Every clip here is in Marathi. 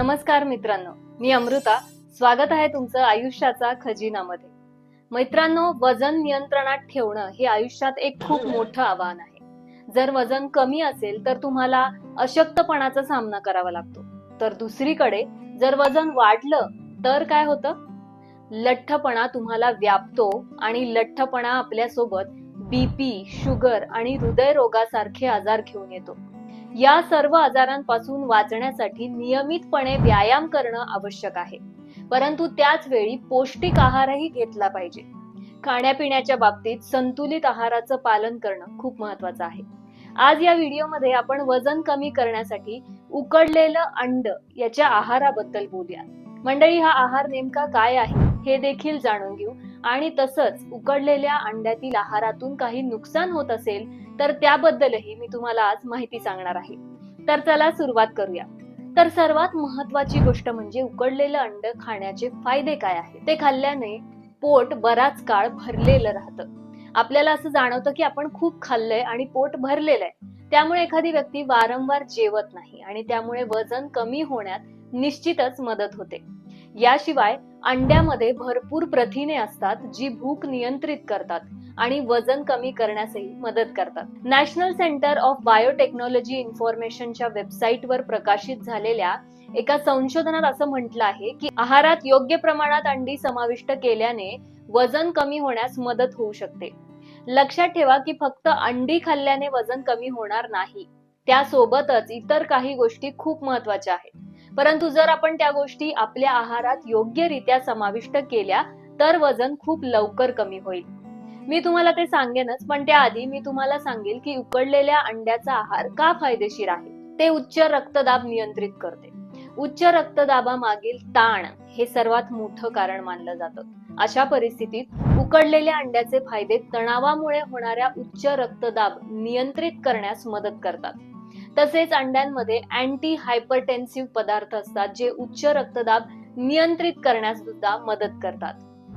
नमस्कार मित्रांनो. मी अमृता. स्वागत आहे तुमचं आयुष्याचा खजिनामध्ये. मित्रांनो वजन नियंत्रणात ठेवणं हे आयुष्यात एक खूप मोठं आव्हान आहे. जर वजन कमी असेल तर तुम्हाला अशक्तपणाचा सामना करावा लागतो. तर दुसरीकडे जर वजन वाढलं तर काय होतं? लठ्ठपणा तुम्हाला व्यापतो आणि लठ्ठपणा आपल्यासोबत बीपी शुगर आणि हृदयरोगासारखे आजार घेऊन येतो. या सर्व आजारांपासून वाचण्यासाठी नियमितपणे व्यायाम करणं आवश्यक आहे. परंतु त्याच वेळी पौष्टिक आहारही घेतला पाहिजे. खाण्यापिण्याच्या बाबतीत संतुलित आहाराचं पालन करणं खूप महत्वाचं आहे. आज या व्हिडिओमध्ये आपण वजन कमी करण्यासाठी उकडलेलं अंड याच्या आहाराबद्दल बोलूया मंडळी हा आहार नेमका काय आहे हे देखील जाणून घेऊ. आणि तसंच उकडलेल्या अंड्यातील आहारातून काही नुकसान होत असेल तर त्याबद्दलही मी तुम्हाला आज माहिती सांगणार आहे. तर चला सुरुवात करूया. तर सर्वात महत्वाची गोष्ट म्हणजे उकडलेलं अंड खाण्याचे फायदे काय आहे ते खाल्ल्याने पोट बराच काळ भरलेलं राहतं. आपल्याला असं जाणवतं की आपण खूप खाल्लंय आणि पोट भरलेलं आहे. त्यामुळे एखादी व्यक्ती वारंवार जेवत नाही आणि त्यामुळे वजन कमी होण्यात निश्चितच मदत होते. याशिवाय अंड्यामध्ये भरपूर प्रथिने असतात जी भूक नियंत्रित करतात. आणि वजन कमी करण्यासही मदत करतात. नॅशनल सेंटर ऑफ बायोटेक्नॉलॉजी इन्फॉर्मेशनच्या वेबसाईटवर प्रकाशित झालेल्या एका संशोधनात असं म्हटलं आहे की आहारात योग्य प्रमाणात अंडी समाविष्ट केल्याने वजन कमी होण्यास मदत होऊ शकते. लक्षात ठेवा की फक्त अंडी खाल्ल्याने वजन कमी होणार नाही. त्यासोबतच इतर काही गोष्टी खूप महत्त्वाच्या आहेत. परंतु जर आपण त्या गोष्टी आपल्या आहारात योग्यरित्या समाविष्ट केल्या तर वजन खूप लवकर कमी होईल. मी तुम्हाला ते सांगेनच पण त्याआधी मी तुम्हाला सांगेल की उकडलेल्या अंड्याचा आहार का फायदेशीर आहे. ते उच्च रक्तदाब नियंत्रित करते. उच्च रक्तदाबामागील ताण हे सर्वात मोठं कारण मानलं जातं. अशा परिस्थितीत उकडलेल्या अंड्याचे फायदे तणावामुळे होणाऱ्या उच्च रक्तदाब नियंत्रित करण्यास मदत करतात. तसेच अंड्यांमध्ये अँटी हायपरटेन्सिव्ह पदार्थ असतात जे उच्च रक्तदाब नियंत्रित करण्यास सुद्धा मदत करतात.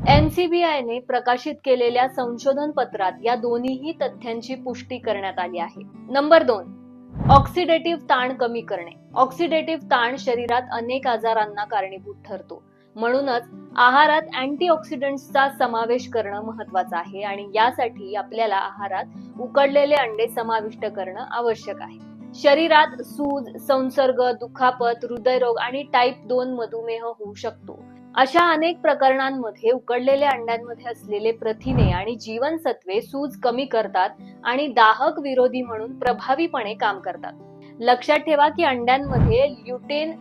एनसीबीआयने प्रकाशित केलेल्या संशोधन पत्रात या दोन्हीही तथ्यांची पुष्टी करण्यात आली आहे. नंबर दोन ऑक्सिडेटिव्ह ताण कमी करणे. ऑक्सिडेटिव्ह ताण शरीरात अनेक आजारांना कारणीभूत ठरतो. म्हणूनच आहारात अँटीऑक्सिडंट्सचा समावेश करणं महत्वाचं आहे आणि यासाठी आपल्याला आहारात उकडलेले अंडे समाविष्ट करणं आवश्यक आहे. शरीरात सूज संसर्ग दुखापत हृदयरोग आणि टाईप दोन मधुमेह होऊ शकतो. अशा अनेक प्रकरणांमध्ये उकडलेल्या अंड्यांमध्ये असलेले प्रथिने आणि जीवनसत्वे सूज कमी करतात आणि दाहक विरोधी म्हणून प्रभावीपणे काम करतात. लक्षात ठेवा की अंड्यांमध्ये ल्युटेन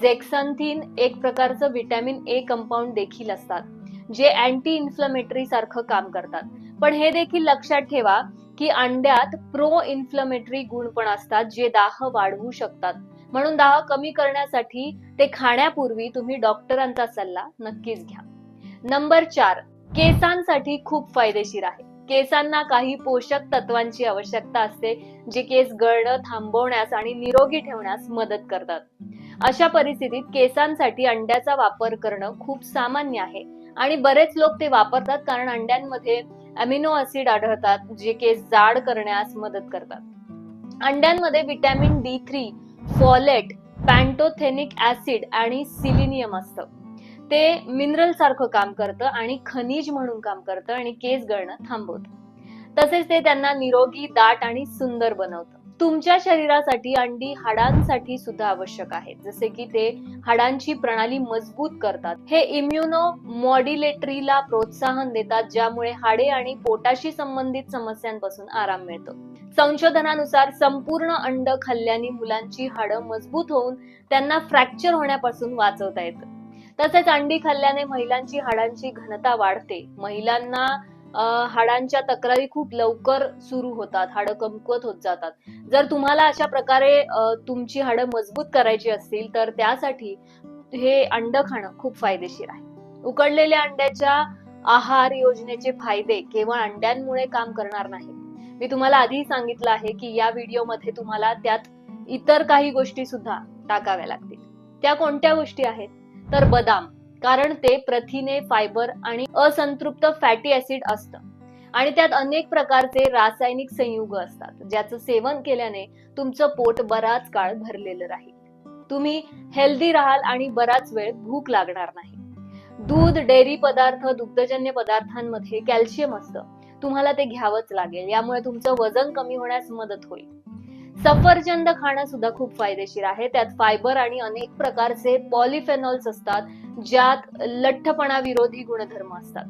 झेक्सन्थिन एक प्रकारचं व्हिटॅमिन ए कंपाऊंड देखील असतात जे अँटी इन्फ्लमेटरी सारखं काम करतात. पण हे देखील लक्षात ठेवा की अंड्यात प्रो इन्फ्लमेटरी गुण पण असतात जे दाह वाढवू शकतात. म्हणून दाह कमी करण्यासाठी ते खाण्यापूर्वी तुम्ही डॉक्टरांचा सल्ला नक्कीच घ्या. नंबर चार केसांसाठी खूप फायदेशीर आहे. केसांना काही पोषक तत्वांची आवश्यकता असते जे केस गळणं थांबवण्यास आणि निरोगी ठेवण्यास मदत करतात. अशा परिस्थितीत केसांसाठी अंड्याचा वापर करणं खूप सामान्य आहे आणि बरेच लोक ते वापरतात कारण अंड्यांमध्ये अमिनो ऍसिड आढळतात जे केस जाड करण्यास मदत करतात. अंड्यांमध्ये vitamin D three folate pantothenic acid आणि सिलिनियम असतं. ते मिनरल सारखं काम करतं आणि खनिज म्हणून काम करतं आणि केस गळणं थांबवतं. तसेच ते त्यांना निरोगी दाट आणि सुंदर बनवतं. तुमच्या शरीरासाठी अंडी हाडांसाठी सुद्धा आवश्यक आहेत. जसे की ते हाडांची प्रणाली मजबूत करतात. हे इम्युनो मॉड्युलेटरीला प्रोत्साहन देतात ज्यामुळे हाडे आणि पोटाशी संबंधित समस्यांपासून आराम मिळतो. संशोधनानुसार संपूर्ण अंड खाल्ल्याने मुलांची हाडं मजबूत होऊन त्यांना फ्रॅक्चर होण्यापासून वाचवता येतं. तसेच अंडी खाल्ल्याने महिलांची हाडांची घनता वाढते. महिलांना हाडांच्या तक्रारी खूप लवकर सुरू होतात हाडं कमकुवत होत जातात. जर तुम्हाला अशा प्रकारे तुमची हाडं मजबूत करायची असतील तर त्यासाठी हे अंड खाणं खूप फायदेशीर आहे. उकडलेल्या अंड्याच्या आहार योजनेचे फायदे केवळ अंड्यांमुळे काम करणार नाही. मी तुम्हाला आधी सांगितलं आहे की या व्हिडिओमध्ये तुम्हाला त्यात इतर काही गोष्टी सुद्धा टाकाव्या लागतील. त्या कोणत्या गोष्टी आहेत? तर बदाम. कारण ते प्रथिने फायबर आणि असंतृप्त फॅटी ऍसिड असतं. आणि त्यात अनेक प्रकारचे रासायनिक संयुग असतात ज्याचं सेवन केल्याने तुमचं पोट बराच काळ भरलेलं राहील. तुम्ही हेल्दी राहाल आणि बराच वेळ भूक लागणार नाही. दूध डेअरी पदार्थ दुग्धजन्य पदार्थांमध्ये कॅल्शियम असतं. तुम्हाला ते घ्यावंच लागेल यामुळे तुमचं वजन कमी होण्यास मदत होईल. सफरचंद खाणं सुद्धा खूप फायदेशीर आहे. त्यात फायबर आणि अनेक प्रकारचे पॉलिफेनॉल्स असतात ज्यात लठ्ठपणा विरोधी गुणधर्म असतात.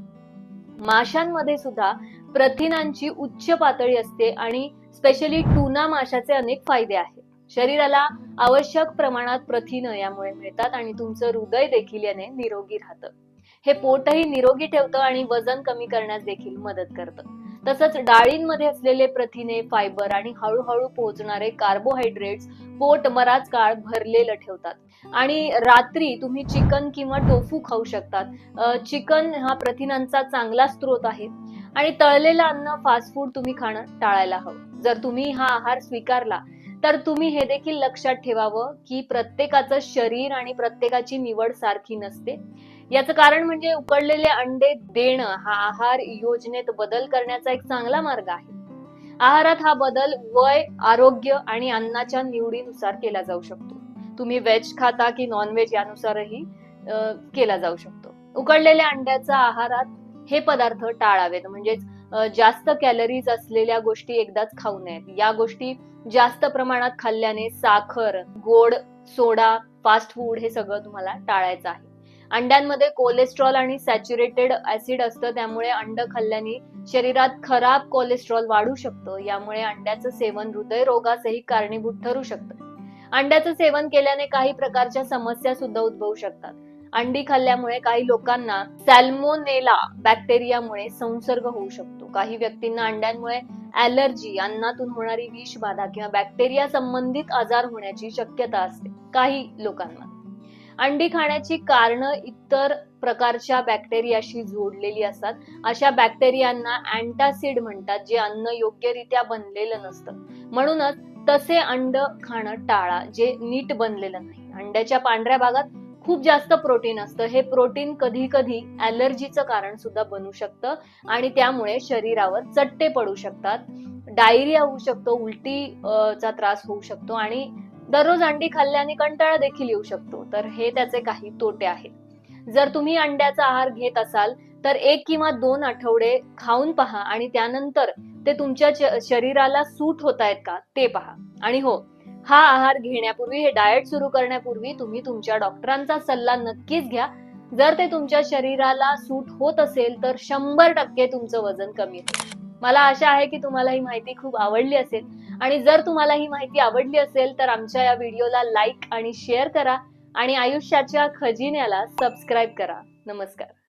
माशांमध्ये सुद्धा प्रथिनांची उच्च पातळी असते आणि स्पेशली टुना माशाचे अनेक फायदे आहेत. शरीराला आवश्यक प्रमाणात प्रथिन यामुळे मिळतात आणि तुमचं हृदय देखील याने निरोगी राहतं. हे पोटही निरोगी ठेवतं आणि वजन कमी करण्यास देखील मदत करतं. तसंच डाळींमध्ये असलेले प्रथिने फायबर आणि हळूहळू पोहोचणारे कार्बोहायड्रेट्स पोट बराच काळ भरलेलं ठेवतात. आणि रात्री तुम्ही चिकन किंवा टोफू खाऊ शकतात. चिकन हा प्रथिनांचा चांगला स्रोत आहे. आणि तळलेलं अन्न फास्ट फूड तुम्ही खाणं टाळायला हवं. जर तुम्ही हा आहार स्वीकारला तर तुम्ही हे देखील लक्षात ठेवावं की प्रत्येकाचं शरीर आणि प्रत्येकाची निवड सारखी नसते. याचं कारण म्हणजे उकडलेले अंडे देणं हा आहार योजनेत बदल करण्याचा एक चांगला मार्ग आहे. आहारात हा बदल वय आरोग्य आणि अन्नाच्या निवडीनुसार केला जाऊ शकतो. तुम्ही व्हेज खाता की नॉनव्हेज यानुसारही केला जाऊ शकतो. उकडलेल्या अंड्याचा आहारात हे पदार्थ टाळावेत. म्हणजेच जास्त कॅलरीज असलेल्या गोष्टी एकदाच खाऊ नयेत. या गोष्टी जास्त प्रमाणात खाल्ल्याने साखर गोड सोडा फास्ट फूड हे सगळं तुम्हाला टाळायचं आहे. अंड्यांमध्ये कोलेस्ट्रॉल आणि सॅच्युरेटेड ऍसिड असतं त्यामुळे अंड खाल्ल्याने शरीरात खराब कोलेस्ट्रॉल वाढू शकतं. यामुळे अंड्याचं सेवन हृदयरोगासही कारणीभूत ठरू शकतं. अंड्याचं सेवन केल्याने काही प्रकारच्या समस्या सुद्धा उद्भवू शकतात. अंडी खाल्ल्यामुळे काही लोकांना सॅल्मोनेला बॅक्टेरियामुळे संसर्ग होऊ शकतो. काही व्यक्तींना अंड्यांमुळे ऍलर्जी अन्नातून होणारी विषबाधा किंवा बॅक्टेरिया संबंधित आजार होण्याची शक्यता असते. काही लोकांना. अंडी खाण्याची कारण इतर प्रकारच्या बॅक्टेरियाशी जोडलेली असतात. अशा बॅक्टेरियांना अँटासिड म्हणतात जे अन्न योग्यरित्या बनलेलं नसतं. म्हणूनच तसे अंड खाणं टाळा जे नीट बनलेलं नाही. अंड्याच्या पांढऱ्या भागात खूप जास्त प्रोटीन असतं. हे प्रोटीन कधी कधी ॲलर्जीचं कारण सुद्धा बनू शकतं आणि त्यामुळे शरीरावर चट्टे पडू शकतात. डायरिया होऊ शकतो उलटी चा त्रास होऊ शकतो आणि दररोज अंडी खाल्ल्याने कंटाळा देखील येऊ शकतो. तर हे त्याचे काही तोटे आहेत. जर तुम्ही अंड्याचा आहार घेत असाल तर एक किंवा दोन आठवडे खाऊन पहा आणि त्यानंतर ते तुमच्या शरीराला सूट होत आहेत का ते पहा. आणि हो हा आहार घेण्यापूर्वी हे डाएट सुरू करण्यापूर्वी तुम्ही तुमच्या डॉक्टरांचा सल्ला नक्कीच घ्या. जर ते तुमच्या शरीराला सूट होत असेल तर शंभर टक्के तुमचं वजन कमी होईल. मला आशा आहे की तुम्हाला ही माहिती खूप आवडली असेल. आणि जर तुम्हाला ही माहिती आवडली असेल तर आमच्या या व्हिडिओला लाईक आणि शेअर करा आणि आयुष्याच्या खजिन्याला सबस्क्राईब करा. नमस्कार.